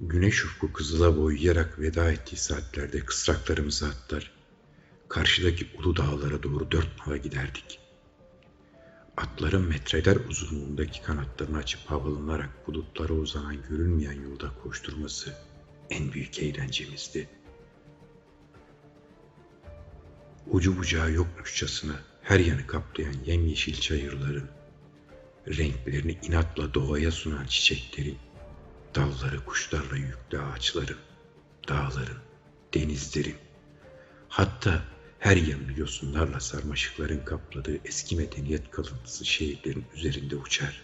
Güneş ufku kızıla boyayarak veda ettiği saatlerde kısraklarımızı atlar. Karşıdaki ulu dağlara doğru dört nala giderdik. Atların metreler uzunluğundaki kanatlarını açıp havalanarak bulutlara uzanan görünmeyen yolda koşturması en büyük eğlencemizdi. Ucu bucağı yokmuşçasına her yanı kaplayan yemyeşil çayırların, renklerini inatla doğaya sunan çiçeklerin, dalları kuşlarla yüklü ağaçların, dağların, denizlerin, hatta her yanını yosunlarla sarmaşıkların kapladığı eski medeniyet kalıntısı şehirlerin üzerinde uçar.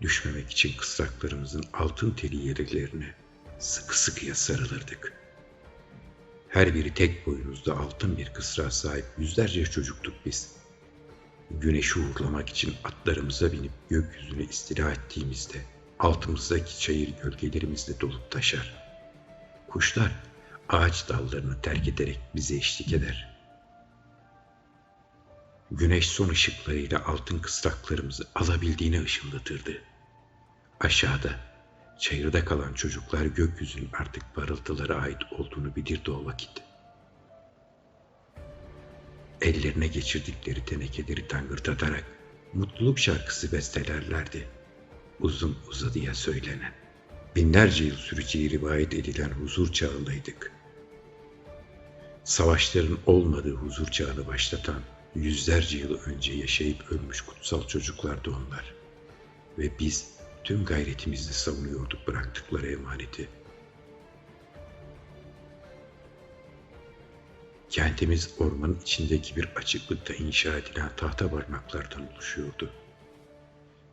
Düşmemek için kısraklarımızın altın teli yerlerine sıkı sıkıya sarılırdık. Her biri tek boynuzda altın bir kısrağa sahip yüzlerce çocuktuk biz. Güneşi uğurlamak için atlarımıza binip gökyüzüne istila ettiğimizde altımızdaki çayır gölgelerimizle dolup taşar. Kuşlar ağaç dallarını terk ederek bize eşlik eder. Güneş son ışıklarıyla altın kısraklarımızı alabildiğine ışıldatırdı. Aşağıda, çayırda kalan çocuklar gökyüzünün artık parıltılara ait olduğunu bilirdi o vakit. Ellerine geçirdikleri tenekeleri tangırtatarak mutluluk şarkısı bestelerlerdi. Uzun uzadıya söylenen, binlerce yıl süreceği rivayet edilen huzur çağındaydık. Savaşların olmadığı huzur çağını başlatan yüzlerce yıl önce yaşayıp ölmüş kutsal çocuklardı onlar. Ve biz tüm gayretimizle savunuyorduk bıraktıkları emaneti. Kentimiz ormanın içindeki bir açıklıkta inşa edilen tahta barınaklardan oluşuyordu.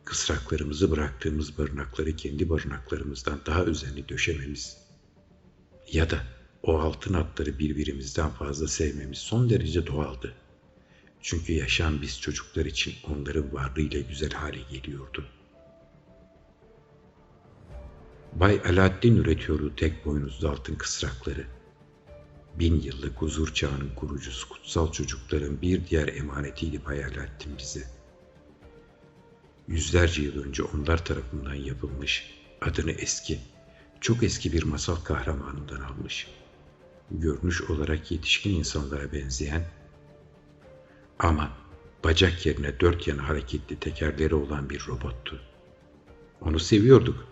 Kısraklarımızı bıraktığımız barınakları kendi barınaklarımızdan daha özenli döşememiz ya da o altın atları birbirimizden fazla sevmemiz son derece doğaldı. Çünkü yaşam biz çocuklar için onların varlığıyla güzel hale geliyordu. Bay Alaaddin üretiyordu tek boynuzlu altın kısrakları. Bin yıllık huzur çağının kurucusu kutsal çocukların bir diğer emanetiydi Bay Alaaddin bize. Yüzlerce yıl önce onlar tarafından yapılmış, adını eski, çok eski bir masal kahramanından almış. Görünüş olarak yetişkin insanlara benzeyen ama bacak yerine dört yana hareketli tekerleri olan bir robottu. Onu seviyorduk.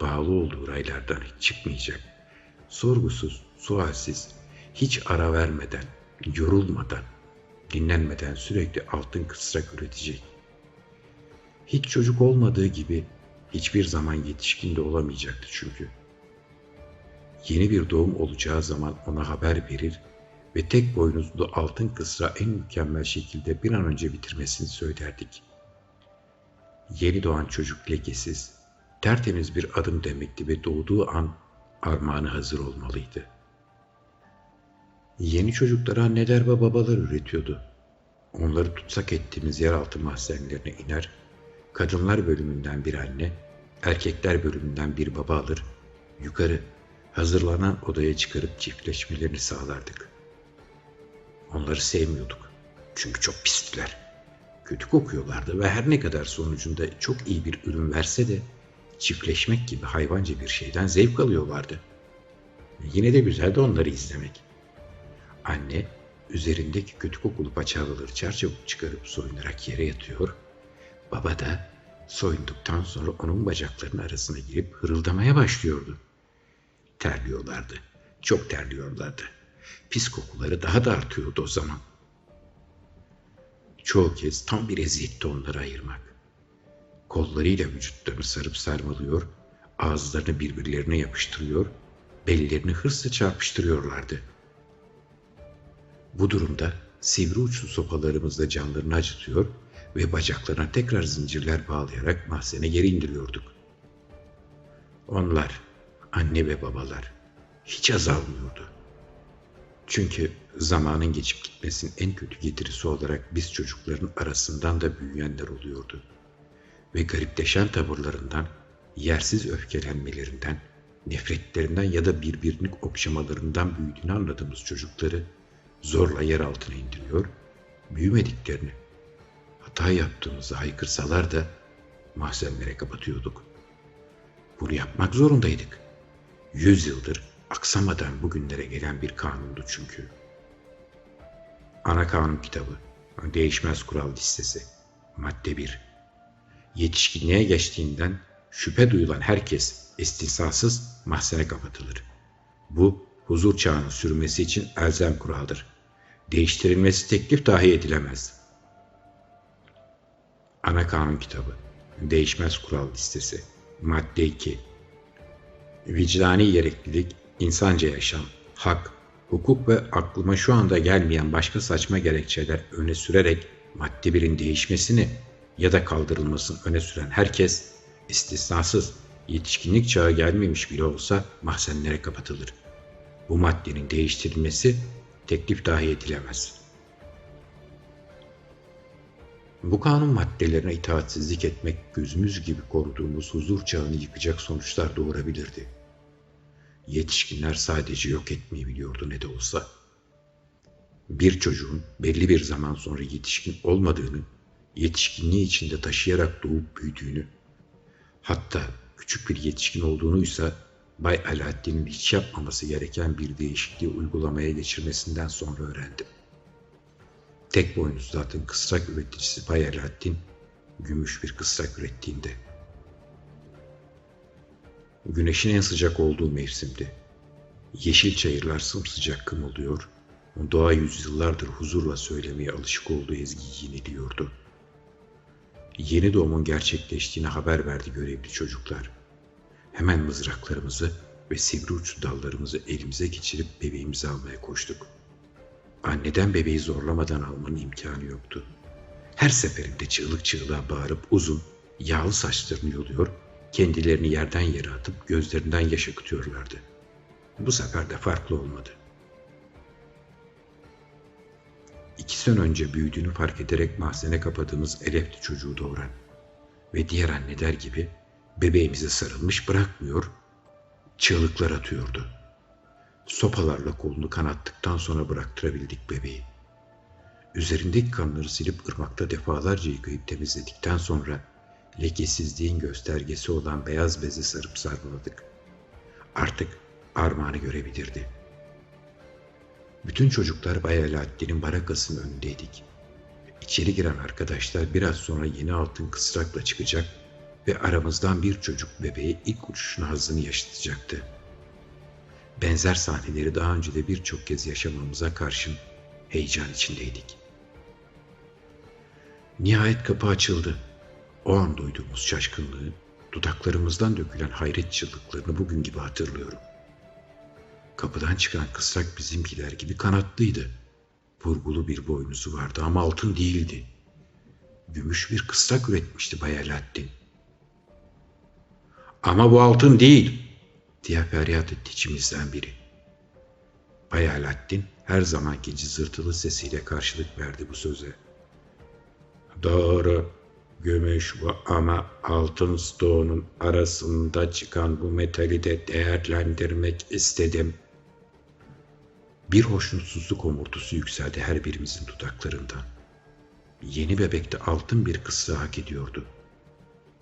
Bağlı olduğu raylardan hiç çıkmayacak. Sorgusuz, sualsiz, hiç ara vermeden, yorulmadan, dinlenmeden sürekli altın kısrak üretecek. Hiç çocuk olmadığı gibi hiçbir zaman yetişkin de olamayacaktı çünkü. Yeni bir doğum olacağı zaman ona haber verir ve tek boynuzlu altın kısra en mükemmel şekilde bir an önce bitirmesini söylerdik. Yeni doğan çocuk lekesiz, tertemiz bir adım demekti ve doğduğu an armağanı hazır olmalıydı. Yeni çocuklara anneler ve babalar üretiyordu. Onları tutsak ettiğimiz yeraltı mahzenlerine iner, kadınlar bölümünden bir anne, erkekler bölümünden bir baba alır, yukarı hazırlanan odaya çıkarıp çiftleşmelerini sağlardık. Onları sevmiyorduk. Çünkü çok pistiler. Kötü kokuyorlardı ve her ne kadar sonucunda çok iyi bir ürün verse de çiftleşmek gibi hayvanca bir şeyden zevk alıyorlardı. Yine de güzeldi onları izlemek. Anne üzerindeki kötü kokulu paçavraları çarçabuk çıkarıp soyunarak yere yatıyor. Baba da soyunduktan sonra onun bacaklarının arasına girip hırıldamaya başlıyordu. Terliyorlardı. Çok terliyorlardı. Pis kokuları daha da artıyordu o zaman. Çoğu kez tam bir eziyetti onları ayırmak. Kollarıyla vücutlarını sarıp sarmalıyor, ağızlarını birbirlerine yapıştırıyor, bellerini hırsla çarpıştırıyorlardı. Bu durumda sivri uçlu sopalarımızla canlarını acıtıyor ve bacaklarına tekrar zincirler bağlayarak mahzene geri indiriyorduk. Onlar, anne ve babalar, hiç azalmıyordu. Çünkü zamanın geçip gitmesinin en kötü getirisi olarak biz çocukların arasından da büyüyenler oluyordu. Ve garipleşen tavırlarından, yersiz öfkelenmelerinden, nefretlerinden ya da birbirini okşamalarından büyüdüğünü anladığımız çocukları zorla yer altına indiriyor, büyümediklerini, hata yaptığımızı haykırsalar da mahzenlere kapatıyorduk. Bunu yapmak zorundaydık. Yüz yıldır aksamadan bugünlere gelen bir kanundu çünkü. Ana kanun kitabı, değişmez kural listesi, madde 1. Yetişkinliğe geçtiğinden şüphe duyulan herkes istisnasız mahzene kapatılır. Bu huzur çağının sürmesi için elzem kuraldır. Değiştirilmesi teklif dahi edilemez. Ana Kanun Kitabı Değişmez Kural Listesi Madde 2 Vicdani gereklilik, insanca yaşam, hak, hukuk ve aklıma şu anda gelmeyen başka saçma gerekçeler öne sürerek madde 1'in değişmesini ya da kaldırılmasını öne süren herkes istisnasız yetişkinlik çağı gelmemiş bile olsa mahzenlere kapatılır. Bu maddenin değiştirilmesi teklif dahi edilemez. Bu kanun maddelerine itaatsizlik etmek gözümüz gibi koruduğumuz huzur çağını yıkacak sonuçlar doğurabilirdi. Yetişkinler sadece yok etmeyi biliyordu ne de olsa. Bir çocuğun belli bir zaman sonra yetişkin olmadığını, yetişkinliği içinde taşıyarak doğup büyüdüğünü, hatta küçük bir yetişkin olduğunuysa Bay Alaaddin'in hiç yapmaması gereken bir değişikliği uygulamaya geçirmesinden sonra öğrendim. Tek boynuzlu atın kısrak üreticisi Bay Alaaddin, gümüş bir kısrak ürettiğinde. Güneşin en sıcak olduğu mevsimdi. Yeşil çayırlar sımsıcak kımıldıyor, doğa yüzyıllardır huzurla söylemeye alışık olduğu ezgiyi yeniliyordu. Yeni doğumun gerçekleştiğini haber verdi görevli çocuklar. Hemen mızraklarımızı ve sivri uçlu dallarımızı elimize geçirip bebeğimizi almaya koştuk. Anneden bebeği zorlamadan almanın imkanı yoktu. Her seferinde çığlık çığlığa bağırıp uzun, yağlı saçlarını yoluyor, kendilerini yerden yere atıp gözlerinden yaş akıtıyorlardı. Bu sefer de farklı olmadı. İki sene önce büyüdüğünü fark ederek mahzene kapadığımız Elefli çocuğu doğuran ve diğer anneler gibi bebeğimize sarılmış bırakmıyor, çığlıklar atıyordu. Sopalarla kolunu kanattıktan sonra bıraktırabildik bebeği. Üzerindeki kanları silip ırmakta defalarca yıkayıp temizledikten sonra lekesizliğin göstergesi olan beyaz bezi sarıp sarmaladık. Artık armağanı görebilirdi. Bütün çocuklar Bay Alaaddin'in barakasının önündeydik. İçeri giren arkadaşlar biraz sonra yeni altın kısrakla çıkacak ve aramızdan bir çocuk bebeğe ilk uçuşun hazını yaşatacaktı. Benzer sahneleri daha önce de birçok kez yaşamamıza karşın heyecan içindeydik. Nihayet kapı açıldı. O an duyduğumuz şaşkınlığı, dudaklarımızdan dökülen hayret çığlıklarını bugün gibi hatırlıyorum. Kapıdan çıkan kısrak bizimkiler gibi kanatlıydı. Vurgulu bir boynuzu vardı ama altın değildi. Gümüş bir kısrak üretmişti Bay Alaaddin. Ama bu altın değil diye feryat etti içimizden biri. Bay Alaaddin her zamanki cızırtılı sesiyle karşılık verdi bu söze. Doğru, gümüş bu ama altın stoğunun arasında çıkan bu metali de değerlendirmek istedim. Bir hoşnutsuzluk omurtusu yükseldi her birimizin dudaklarından. Yeni bebekte altın bir kısrı hak ediyordu.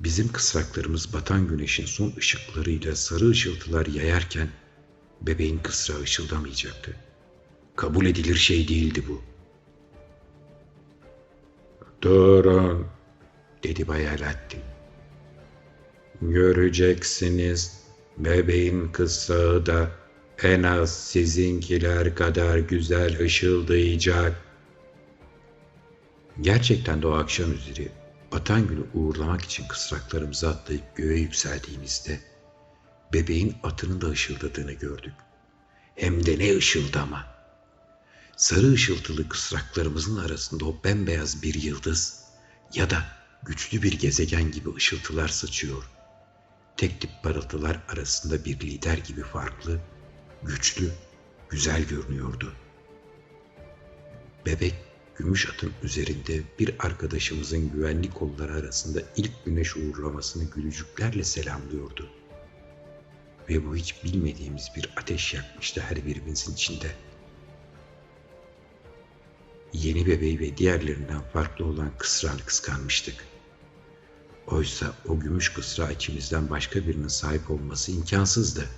Bizim kısraklarımız batan güneşin son ışıklarıyla sarı ışıltılar yayarken bebeğin kısrağı ışıldamayacaktı. Kabul edilir şey değildi bu. Durun, dedi Bay Alaaddin. Göreceksiniz bebeğin kısrağı da en az sizinkiler kadar güzel ışıldayacak. Gerçekten de o akşam üzeri batan günü uğurlamak için kısraklarımızı atlayıp göğe yükseldiğimizde bebeğin atının da ışıldadığını gördük. Hem de ne ışıldama. Sarı ışıltılı kısraklarımızın arasında o bembeyaz bir yıldız ya da güçlü bir gezegen gibi ışıltılar saçıyor. Tek tip parıltılar arasında bir lider gibi farklı, güçlü, güzel görünüyordu. Bebek gümüş atın üzerinde bir arkadaşımızın güvenlik kolları arasında ilk güneş uğurlamasını gülücüklerle selamlıyordu. Ve bu hiç bilmediğimiz bir ateş yakmıştı her birimizin içinde. Yeni bebeği ve diğerlerinden farklı olan kısrağını kıskanmıştık. Oysa o gümüş kısra içimizden başka birinin sahip olması imkansızdı.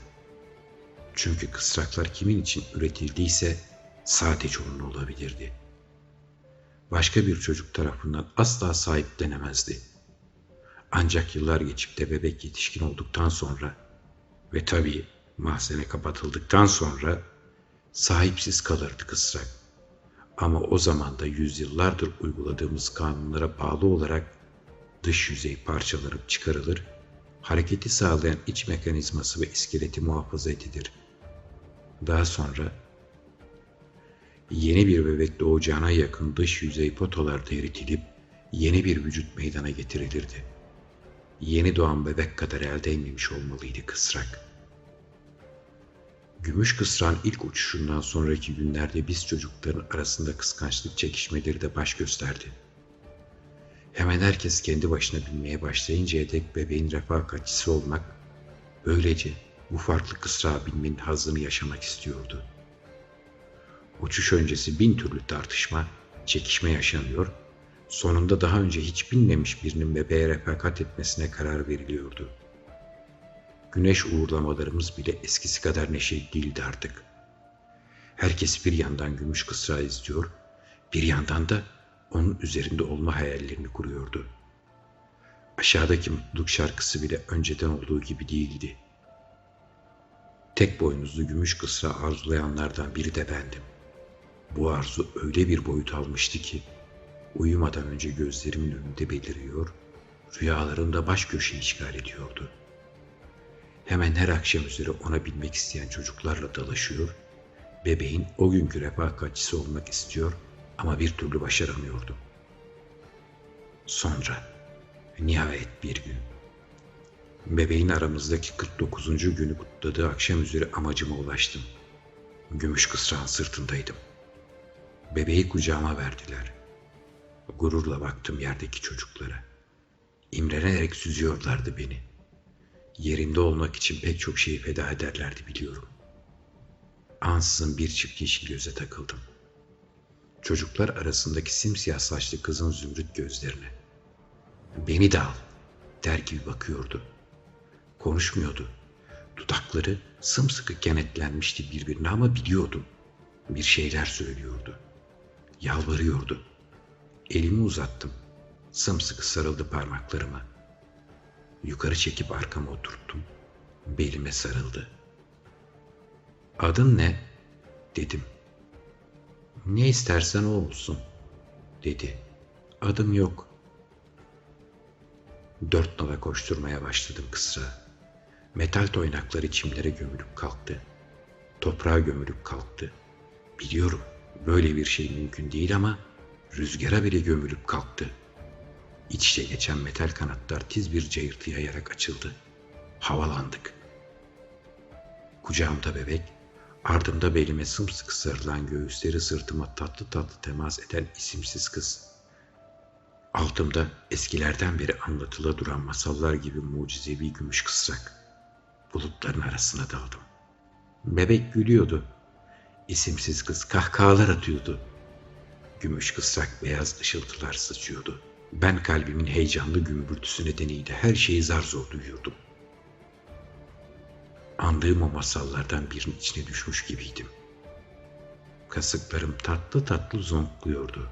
Çünkü kısraklar kimin için üretildiyse sadece onun olabilirdi. Başka bir çocuk tarafından asla sahiplenemezdi. Ancak yıllar geçip de bebek yetişkin olduktan sonra ve tabii mahzene kapatıldıktan sonra sahipsiz kalırdı kısrak. Ama o zaman da yüzyıllardır uyguladığımız kanunlara bağlı olarak dış yüzey parçalanıp çıkarılır, hareketi sağlayan iç mekanizması ve iskeleti muhafaza edilir. Daha sonra yeni bir bebek doğacağına yakın dış yüzey potalarda eritilip yeni bir vücut meydana getirilirdi. Yeni doğan bebek kadar elde inmemiş olmalıydı kısrak. Gümüş kısrağın ilk uçuşundan sonraki günlerde biz çocukların arasında kıskançlık çekişmeleri de baş gösterdi. Hemen herkes kendi başına binmeye başlayıncaya dek bebeğin refakatçisi olmak, böylece bu farklı kısrağa binmenin hazını yaşamak istiyordu. Uçuş öncesi bin türlü tartışma, çekişme yaşanıyor, sonunda daha önce hiç binmemiş birinin bebeğe refakat etmesine karar veriliyordu. Güneş uğurlamalarımız bile eskisi kadar neşeli değildi artık. Herkes bir yandan gümüş kısrağı izliyor, bir yandan da onun üzerinde olma hayallerini kuruyordu. Aşağıdaki mutluluk şarkısı bile önceden olduğu gibi değildi. Tek boynuzlu gümüş kısra arzulayanlardan biri de bendim. Bu arzu öyle bir boyut almıştı ki uyumadan önce gözlerimin önünde beliriyor, rüyalarımda baş köşe işgal ediyordu. Hemen her akşam üzere ona binmek isteyen çocuklarla dalaşıyor, bebeğin o günkü refakatçisi olmak istiyor ama bir türlü başaramıyordum. Sonra nihayet bir gün bebeğin aramızdaki 49. günü kutladığı akşam üzere amacıma ulaştım. Gümüş kısrağın sırtındaydım. Bebeği kucağıma verdiler. Gururla baktım yerdeki çocuklara. İmrenerek süzüyorlardı beni. Yerinde olmak için pek çok şeyi feda ederlerdi biliyorum. Ansızın bir çift yeşil göze takıldım çocuklar arasındaki simsiyah saçlı kızın zümrüt gözlerine. Beni de al der gibi bakıyordu. Konuşmuyordu. Dudakları sımsıkı kenetlenmişti birbirine ama biliyordum. Bir şeyler söylüyordu. Yalvarıyordu. Elimi uzattım. Sımsıkı sarıldı parmaklarıma. Yukarı çekip arkama oturttum. Belime sarıldı. Adın ne? dedim. Ne istersen o olsun, dedi. Adım yok. Dört nala koşturmaya başladım kısra. Metal toynakları çimlere gömülüp kalktı. Toprağa gömülüp kalktı. Biliyorum böyle bir şey mümkün değil ama rüzgara bile gömülüp kalktı. İç içe geçen metal kanatlar tiz bir cayırtı yayarak açıldı. Havalandık. Kucağımda bebek Ardımda belime sımsıkı sarılan göğüsleri sırtıma tatlı tatlı temas eden isimsiz kız. Altımda eskilerden beri anlatıla duran masallar gibi mucizevi gümüş kısrak. Bulutların arasına daldım. Bebek gülüyordu. İsimsiz kız kahkahalar atıyordu. Gümüş kısrak beyaz ışıltılar sıçıyordu. Ben kalbimin heyecanlı gümbürtüsü nedeniyle her şeyi zar zor duyuyordum. Andığım o masallardan birinin içine düşmüş gibiydim. Kasıklarım tatlı tatlı zonkluyordu.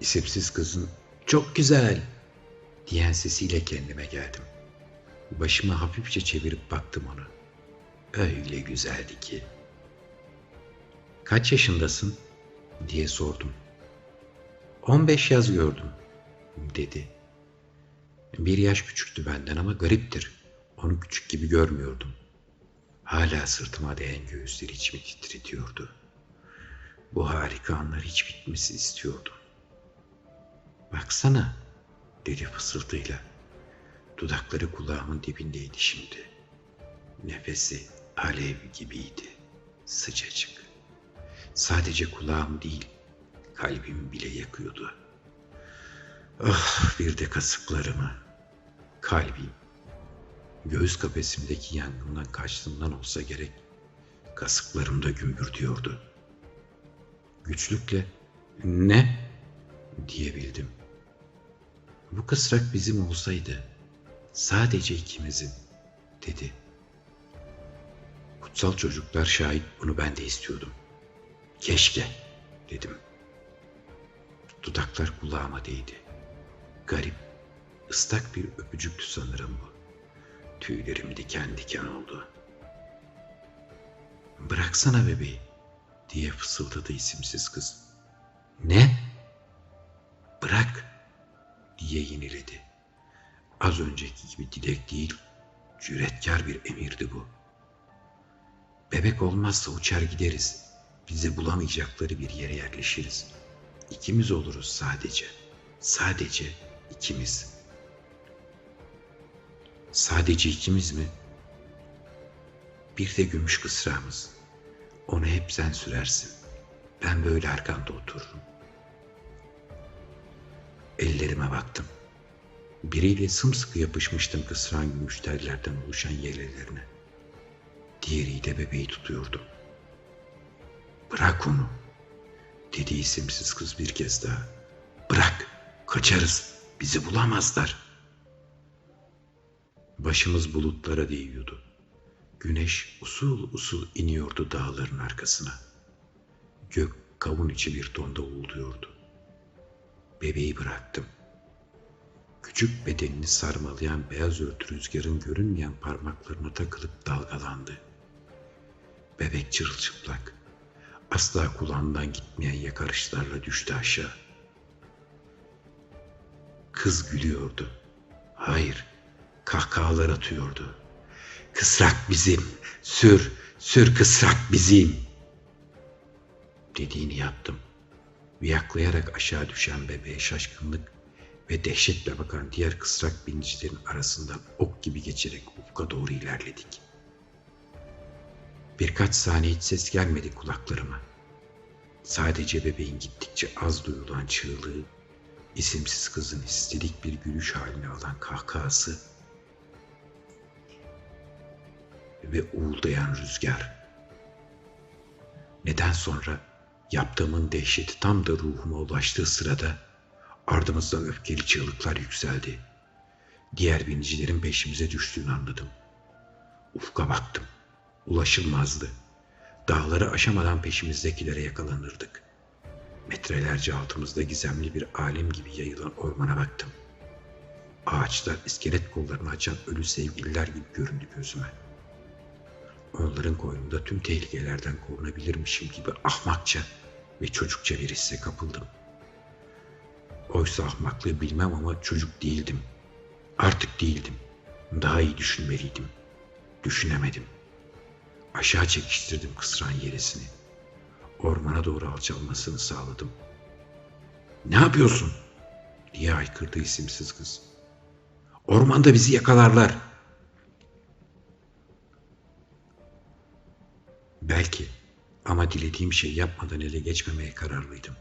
İsimsiz kızın çok güzel diyen sesiyle kendime geldim. Başımı hafifçe çevirip baktım ona. Öyle güzeldi ki. Kaç yaşındasın? diye sordum. 15 yaz gördüm dedi. Bir yaş küçüktü benden ama gariptir. Onu küçük gibi görmüyordum. Hala sırtıma değen göğüsleri içimi titretiyordu. Bu harika anlar hiç bitmesi istiyordum. Baksana, dedi fısıltıyla. Dudakları kulağımın dibindeydi şimdi. Nefesi alev gibiydi, sıcacık. Sadece kulağım değil, kalbimi bile yakıyordu. Ah bir de kasıklarımı, kalbim Göğüs kafesimdeki yangından kaçtığımdan olsa gerek kasıklarımda gümbürtüyordu. Güçlükle ne diyebildim. Bu kısrak bizim olsaydı sadece ikimizin dedi. Kutsal çocuklar şahit bunu ben de istiyordum. Keşke dedim. Dudaklar kulağıma değdi. Garip, ıslak bir öpücüktü sanırım bu. Tüylerim diken diken oldu. Bıraksana bebeği diye fısıldadı isimsiz kız. Ne? Bırak diye yiniledi. Az önceki gibi dilek değil, cüretkar bir emirdi bu. Bebek olmazsa uçar gideriz. Bizi bulamayacakları bir yere yerleşiriz. İkimiz oluruz sadece. Sadece ikimiz. Sadece ikimiz mi? Bir de gümüş kısrağımız. Onu hep sen sürersin. Ben böyle arkanda otururum. Ellerime baktım. Biriyle sımsıkı yapışmıştım kısran gümüş tellerden oluşan yelelerine. Diğeriyle bebeği tutuyordu. Bırak onu, dedi isimsiz kız bir kez daha. Bırak, kaçarız, bizi bulamazlar. Başımız bulutlara değiyordu. Güneş usul usul iniyordu dağların arkasına. Gök kavun içi bir tonda uğulduyordu. Bebeği bıraktım. Küçük bedenini sarmalayan beyaz örtü rüzgarın görünmeyen parmaklarına takılıp dalgalandı. Bebek çırılçıplak, asla kulağından gitmeyen yakarışlarla düştü aşağı. Kız gülüyordu. Hayır, kahkahalar atıyordu. Kısrak bizim, sür, sür kısrak bizim. Dediğini yaptım. Viyaklayarak aşağı düşen bebeğe şaşkınlık ve dehşetle bakan diğer kısrak binicilerin arasından ok gibi geçerek ufka doğru ilerledik. Birkaç saniye hiç ses gelmedi kulaklarıma. Sadece bebeğin gittikçe az duyulan çığlığı, isimsiz kızın istedik bir gülüş haline alan kahkahası ve uğuldayan rüzgar. Neden sonra yaptığımın dehşeti tam da ruhuma ulaştığı sırada ardımızdan öfkeli çığlıklar yükseldi. Diğer binicilerin peşimize düştüğünü anladım. Ufka baktım. Ulaşılmazdı. Dağları aşamadan peşimizdekilere yakalanırdık. Metrelerce altımızda gizemli bir alem gibi yayılan ormana baktım. Ağaçlar iskelet kollarını açan ölü sevgililer gibi göründü gözüme. Onların koynunda tüm tehlikelerden korunabilirmişim gibi ahmakça ve çocukça bir hisse kapıldım. Oysa ahmaklığı bilmem ama çocuk değildim. Artık değildim. Daha iyi düşünmeliydim. Düşünemedim. Aşağı çekiştirdim kısran yerisini. Ormana doğru alçalmasını sağladım. Ne yapıyorsun? diye haykırdı isimsiz kız. Ormanda bizi yakalarlar. Belki ama dilediğim şeyi yapmadan ele geçmemeye kararlıydım.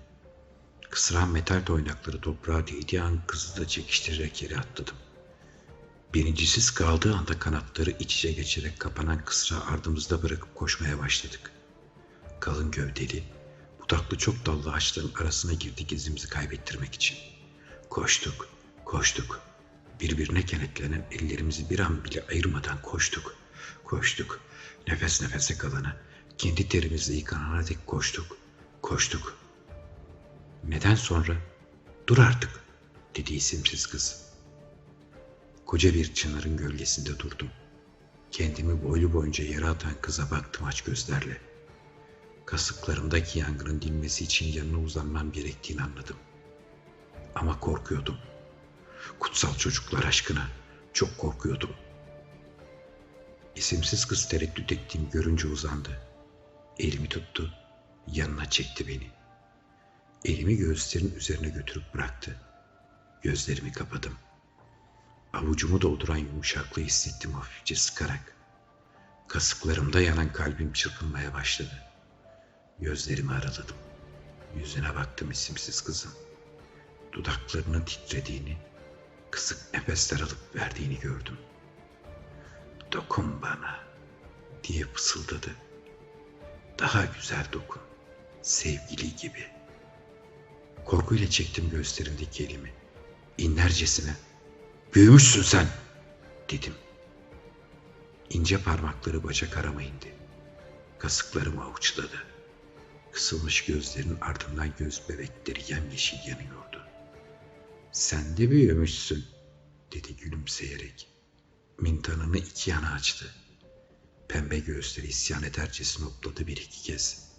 Kısran metal toynakları toprağa değdiği an kızı da çekiştirerek yere atladım. Birincisiz kaldığı anda kanatları iç içe geçerek kapanan kısra ardımızda bırakıp koşmaya başladık. Kalın gövdeli, budaklı çok dallı ağaçların arasına girdik izimizi kaybettirmek için. Koştuk, koştuk. Birbirine kenetlenen ellerimizi bir an bile ayırmadan koştuk. Koştuk. Nefes nefese kalana, kendi terimizle yıkanana dek koştuk. Koştuk. Neden sonra? Dur artık, dedi isimsiz kız. Koca bir çınarın gölgesinde durdum. Kendimi boylu boyunca yere atan kıza baktım aç gözlerle. Kasıklarımdaki yangının dinmesi için yanına uzanmam gerektiğini anladım. Ama korkuyordum. Kutsal çocuklar aşkına çok korkuyordum. İsimsiz kız tereddüt ettiğimi görünce uzandı. Elimi tuttu, yanına çekti beni. Elimi göğüslerin üzerine götürüp bıraktı. Gözlerimi kapadım. Avucumu dolduran yumuşaklığı hissettim hafifçe sıkarak. Kasıklarımda yanan kalbim çırpınmaya başladı. Gözlerimi araladım. Yüzüne baktım isimsiz kızın. Dudaklarının titrediğini, kısık nefesler alıp verdiğini gördüm. Dokun bana diye fısıldadı. Daha güzel dokun, sevgili gibi. Korkuyla çektim göğüslerindeki elimi. İnlercesine büyümüşsün sen dedim. İnce parmakları bacak arama indi. Kasıklarımı avuçladı. Kısılmış gözlerin ardından göz bebekleri yemyeşil yanıyordu. Sen de büyümüşsün dedi gülümseyerek. Mintanını iki yana açtı. Pembe gözleri isyan edercesine hopladı bir iki kez.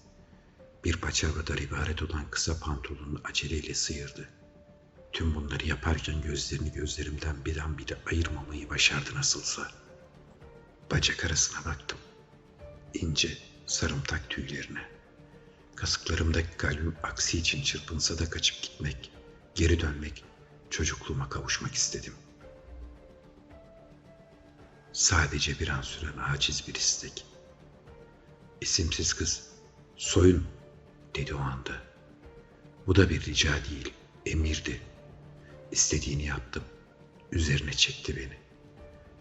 Bir paçavradan ibaret olan kısa pantolonunu aceleyle sıyırdı. Tüm bunları yaparken gözlerini gözlerimden bir an bile ayırmamayı başardı nasılsa. Bacak arasına baktım. İnce, sarımtak tüylerine. Kasıklarımdaki kalbim aksi için çırpınsa da kaçıp gitmek, geri dönmek, çocukluğuma kavuşmak istedim. Sadece bir an süren aciz bir istek. İsimsiz kız, soyun dedi o anda. Bu da bir rica değil, emirdi. İstediğini yaptım. Üzerine çekti beni.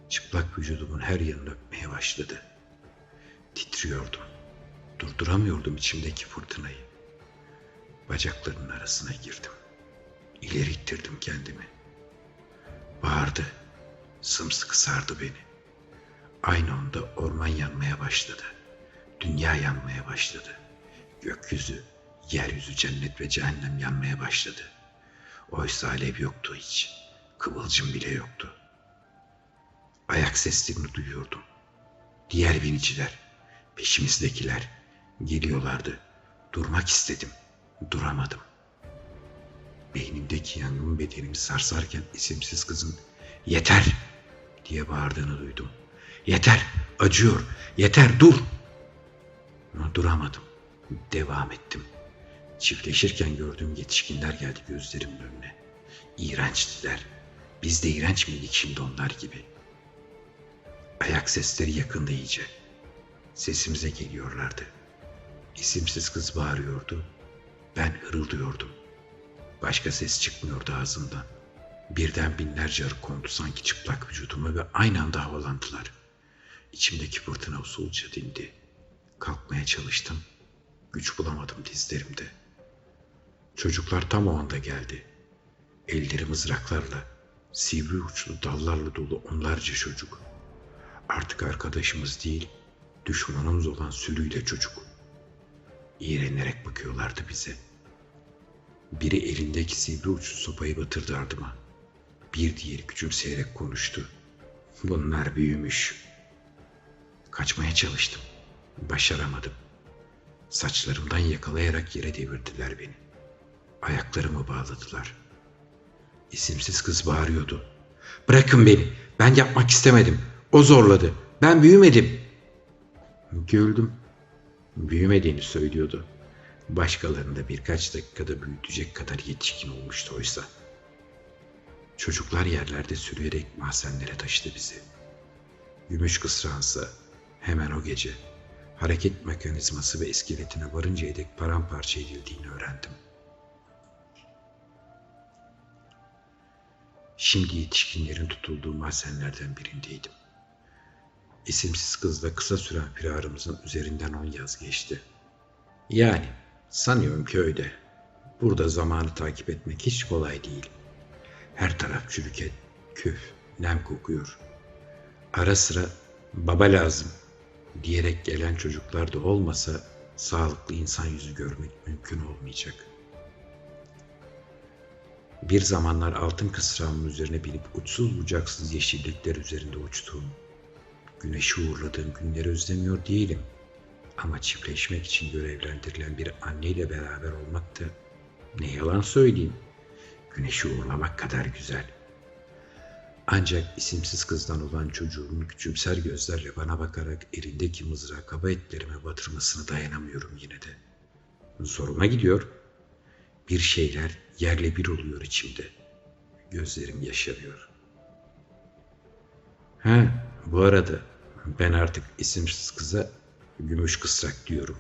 Çıplak vücudumun her yanını öpmeye başladı. Titriyordum. Durduramıyordum içimdeki fırtınayı. Bacaklarının arasına girdim. İleri ittirdim kendimi. Bağırdı. Sımsıkı sardı beni. Aynı anda orman yanmaya başladı. Dünya yanmaya başladı. Gökyüzü, yeryüzü, cennet ve cehennem yanmaya başladı. Oysa alev yoktu hiç. Kıvılcım bile yoktu. Ayak seslerini duyuyordum. Diğer biniciler, peşimizdekiler geliyorlardı. Durmak istedim. Duramadım. Beynimdeki yangın bedenimi sarsarken isimsiz kızın yeter diye bağırdığını duydum. Yeter, acıyor, yeter dur. Ama duramadım. Devam ettim. Çiftleşirken gördüğüm yetişkinler geldi gözlerimin önüne. İğrençtiler. Biz de iğrenç miydik şimdi onlar gibi? Ayak sesleri yakında iyice. Sesimize geliyorlardı. İsimsiz kız bağırıyordu. Ben hırıldıyordum. Başka ses çıkmıyordu ağzımdan. Birden binlerce arı kondu sanki çıplak vücuduma ve aynı anda havalandılar. İçimdeki fırtına usulca dindi. Kalkmaya çalıştım. Güç bulamadım dizlerimde. Çocuklar tam o anda geldi. Elleri mızraklarla, sivri uçlu dallarla dolu onlarca çocuk. Artık arkadaşımız değil, düşmanımız olan sürüyle çocuk. İğrenerek bakıyorlardı bize. Biri elindeki sivri uçlu sopayı batırdı ardıma. Bir diğeri küçümseyerek konuştu. Bunlar büyümüş. Kaçmaya çalıştım. Başaramadım. Saçlarımdan yakalayarak yere devirdiler beni. Ayaklarımı bağladılar. İsimsiz kız bağırıyordu. Bırakın beni. Ben yapmak istemedim. O zorladı. Ben büyümedim. Güldüm. Büyümediğini söylüyordu. Başkalarını da birkaç dakikada büyütecek kadar yetişkin olmuştu oysa. Çocuklar yerlerde sürüyerek mahzenlere taşıdı bizi. Gümüş kısransa hemen o gece hareket mekanizması ve iskeletine varıncaya dek paramparça edildiğini öğrendim. Şimdi yetişkinlerin tutulduğu mahzenlerden birindeydim. İsimsiz kızla kısa süren firarımızın üzerinden on yaz geçti. Yani sanıyorum ki öyle. Burada zamanı takip etmek hiç kolay değil. Her taraf çürük et, küf, nem kokuyor. Ara sıra baba lazım diyerek gelen çocuklar da olmasa sağlıklı insan yüzü görmek mümkün olmayacak. Bir zamanlar altın kısrağımın üzerine binip uçsuz bucaksız yeşillikler üzerinde uçtuğum, güneşi uğurladığım günleri özlemiyor değilim. Ama çiftleşmek için görevlendirilen bir anneyle beraber olmak da ne yalan söyleyeyim, güneşi uğurlamak kadar güzel. Ancak isimsiz kızdan olan çocuğun küçümser gözlerle bana bakarak elindeki mızrağı kaba etlerime batırmasını dayanamıyorum yine de. Zoruma gidiyor. Bir şeyler yerle bir oluyor içimde. Gözlerim yaşarıyor. Ha, bu arada ben artık isimsiz kıza gümüş kısrak diyorum.